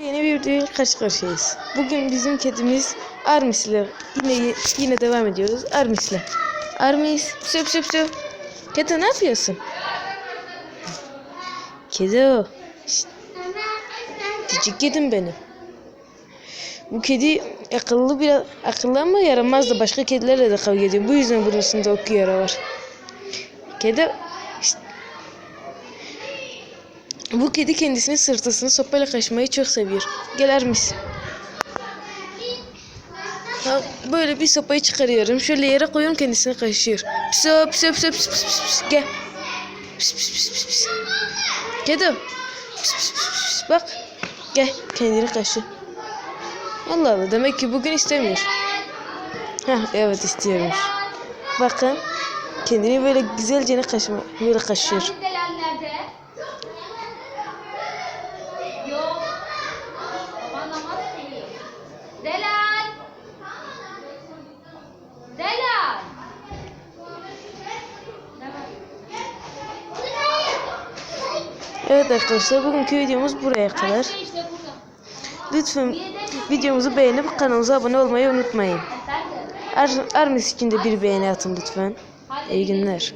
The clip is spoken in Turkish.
Yeni bir videoya karşı karşıyayız. Bugün bizim kedimiz Armis ile yine yine devam ediyoruz. Armis ile. Armis, söp söp söp. Kedi ne yapıyorsun? Kedi o. Şşt. Küçük kedim benim. Bu kedi akıllı bir akıllı ama yaramaz da başka kedilerle de kavga ediyor. Bu yüzden burasında ok yara var. Kedi Bu kedi kendisini sırtısını sopayla kaşımayı çok seviyor. Gelir misin? Böyle bir sopayı çıkarıyorum. Şöyle yere koyuyorum kendisini kaşıyor. Pis pis pis pis pis pis pis gel. Pis pis pis pis pis. Kedi. Pis pis pis pis. Bak. Gel kendini kaşı. Allah Allah demek ki bugün istemiyor. Heh, evet istiyormuş. Bakın kendini böyle güzelce kaşıma, böyle kaşıyor. Evet arkadaşlar bugünkü videomuz buraya kadar. Lütfen videomuzu beğenip kanalımıza abone olmayı unutmayın. Ar Armis için de bir beğeni atın lütfen. İyi günler.